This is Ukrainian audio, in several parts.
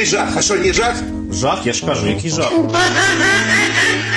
Який жах? А що, не жах? Жах, я ж кажу, який жах.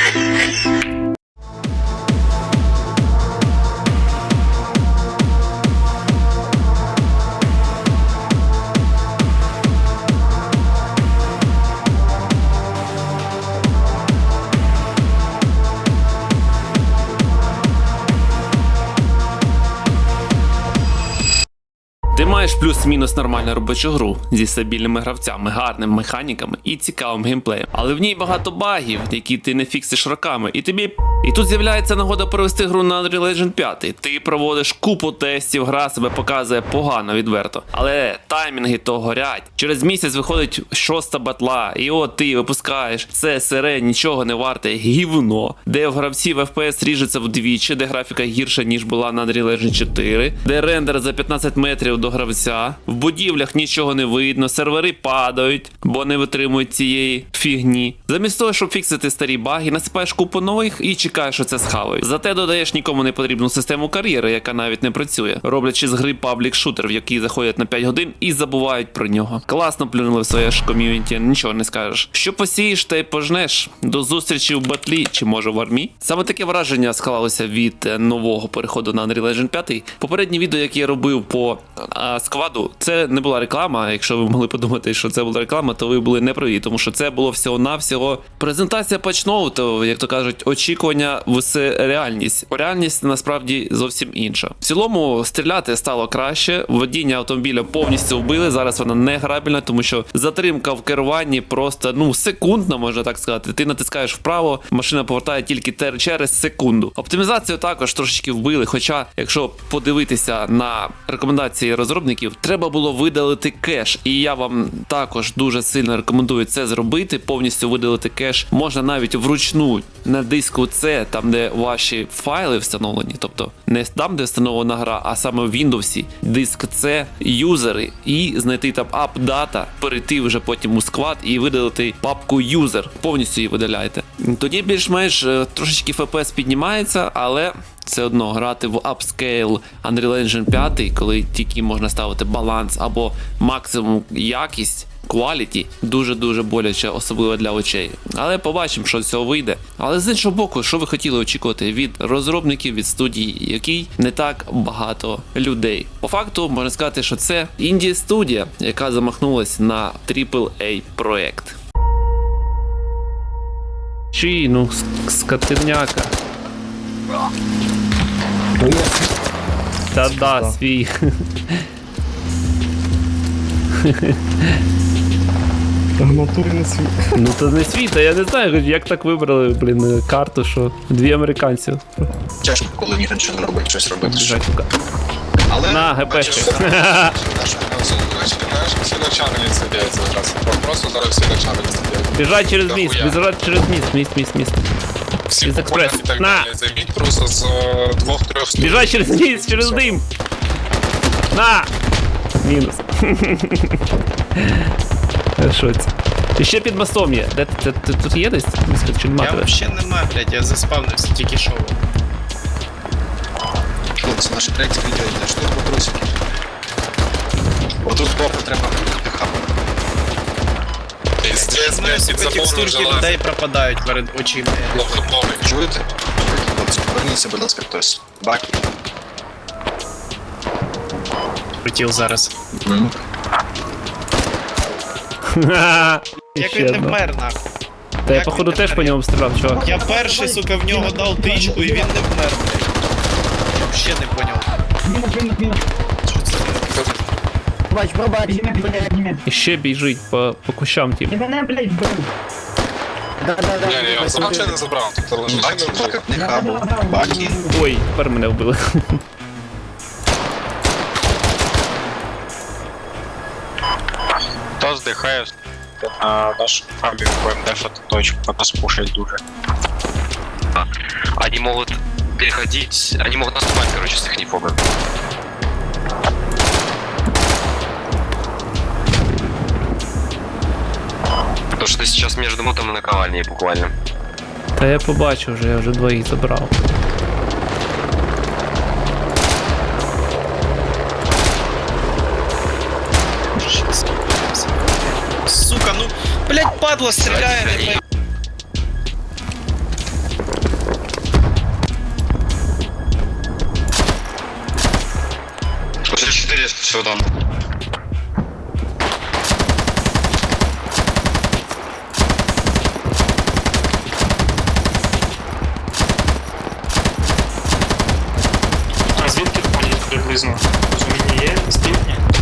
маєш плюс-мінус нормальну робочу гру зі стабільними гравцями, гарними механіками і цікавим геймплеєм. Але в ній багато багів, які ти не фіксиш роками, і тобі. І тут з'являється нагода провести гру на Unreal Engine 5. Ти проводиш купу тестів, гра себе показує погано відверто. Але таймінги то горять. Через місяць виходить шоста батла, і от ти випускаєш це сире, нічого не варте гівно, де в гравців FPS ріжеться вдвічі, де графіка гірша, ніж була на Unreal Engine 4, де рендер за 15 метрів до гравця, в будівлях нічого не видно, сервери падають, бо не витримують цієї фігні. Замість того, щоб фіксити старі баги, насипаєш купу нових і чекаєш, що це схавають. Зате додаєш нікому не потрібну систему кар'єри, яка навіть не працює, роблячи з гри паблік шутер, в який заходять на 5 годин і забувають про нього. Класно плюнули в своє ж ком'юніті, нічого не скажеш. Що посієш, та й пожнеш. До зустрічі в батлі чи може в армії. Саме таке враження склалося від е, нового переходу на Unreal Engine 5. Попереднє відео, яке я робив по а, скваду, це не була реклама. Якщо ви могли подумати, що це була реклама, то ви були неправі, тому що це було всього-навсього презентація патчноуту, як то кажуть, очікування в реальність. Реальність насправді зовсім інша. В цілому стріляти стало краще. Водіння автомобіля повністю вбили. Зараз вона не грабельна, тому що затримка в керуванні просто ну секундна, можна так сказати. Ти натискаєш вправо, машина повертає тільки через секунду. Оптимізацію також трошечки вбили. Хоча, якщо подивитися на рекомендації розробників, треба було видалити кеш. І я вам також дуже сильно рекомендую це зробити. Повністю видалити кеш можна навіть вручну на диску C, там де ваші файли встановлені, тобто не там, де встановлена гра, а саме в Windows, диск C, юзери, і знайти там апдата, перейти вже потім у склад і видалити папку юзер. Повністю її видаляйте. Тоді більш-менш е, трошечки FPS піднімається, але. Все одно грати в upscale Unreal Engine 5, коли тільки можна ставити баланс або максимум якість, quality, дуже-дуже боляче, особливо для очей. Але побачимо, що з цього вийде. Але з іншого боку, що ви хотіли очікувати від розробників, від студії, який не так багато людей. По факту можна сказати, що це інді студія, яка замахнулась на AAA проект. Чи ну скотивняка. Та да, свій. В натурі не світ. Ну то не свій, та я не знаю, як так вибрали, блін, карту, що дві американці. Тяжко, коли ніхто нічого не робить, щось робити. Сука. Але На, бачиш, що Знаєш, всі на чанелі сидять зараз. Просто зараз всі на чанелі сидять. Біжать через міст, біжать через міст, міст, міст, міст. Всі по експрес. і так На! далі. Займіть просто з е, двох-трьох сторін. Через міст, через Все. дим. На! Мінус. Е, Що це? І ще під мостом є. Де ти, ти- тут є десь? Чи нема Я тебе? вообще нема, блядь, я заспавнився тільки шоу. хлопці, наше третє відео йде, що тут трусики. Отут попу треба хапати. Піздець, Знаю, блядь, під забором текстурки людей пропадають перед очима. Лохоповий. Чуєте? Поверніться, будь ласка, хтось. Баки. Хотів зараз. Як він не вмер, нахуй. Та я як походу він теж по ньому стріляв, чувак. Я перший, сука, в нього дав тичку і він не вмер, блядь. Вообще не поняв. Бач, пробач, блядь, не І ще біжить по, по кущам тим. І мене, блядь, вбив. Да, да, да. Ні, ні, я забрав чи не забрав? Тобто лише Баки, не вже. не хабу. Баки. Ой, тепер мене вбили. Хто здихає на наш фабрик БМД точку, по нас пушать дуже. Они могут переходить, они могут наступать, короче, с их фога. Потому что ты сейчас между мотом и наковальней буквально. Та я побачив вже, я вже двоїх забрав. Сука, ну падла стріляє, не пойму. После 4 приблизно? Розуміння є? Стільні?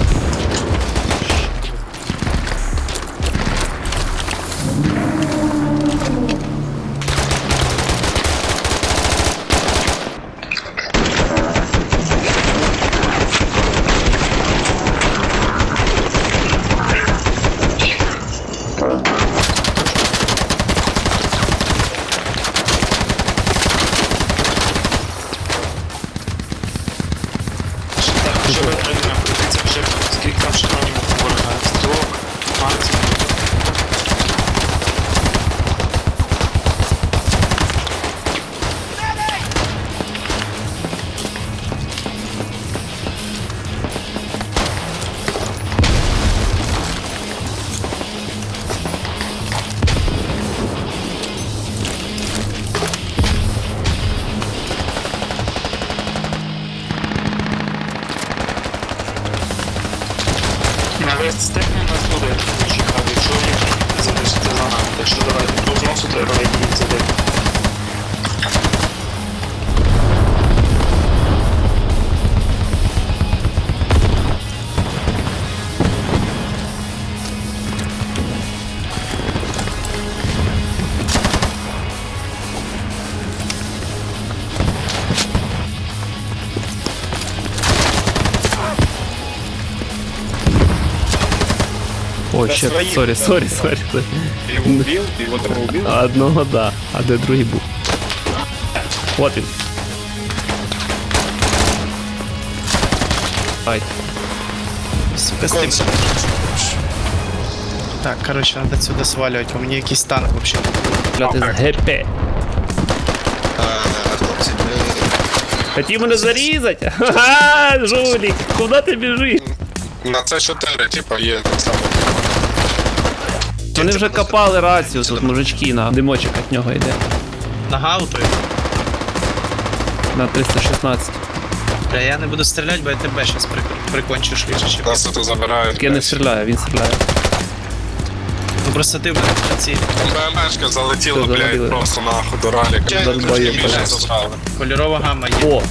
О, ще, сорі, сорі, сорі. Ты его убил? Ты его того убил? Одного да, а де другий був. От він. Ай, Сука, з тим. Так, короче, надо отсюда сваливать. У меня якийсь танк вообще. бляти з ГП. Е, Хлопці, ми Хотів мене зарізати? Ха-ха, жулік, куди ти біжиш? На це 4, типа, є так само. Вони вже копали рацію тут, мужички, на димочок від нього йде. Нога у той. На 316. Бля, я не буду стріляти, бо я тебе щас при... прикончу швидше. Нас тут забирають. Я не стріляю, він стріляє. Ну просто ти в мене в ці БМшка залетіла, Все, блядь, просто нахуй до раліка. Долбоєб, Трошки блядь. забрали. кольорова гамма є. О!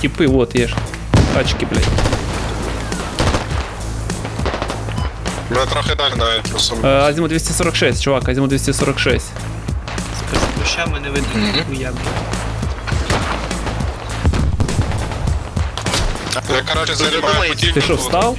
Типи, от є ж. Тачки, блядь. Ми трохи далі навіть просто. Е, Азімут 246, чувак, Азімут 246. З кущами не видно ніхуя, бля. Я, коротше, займаю Ти що, встав?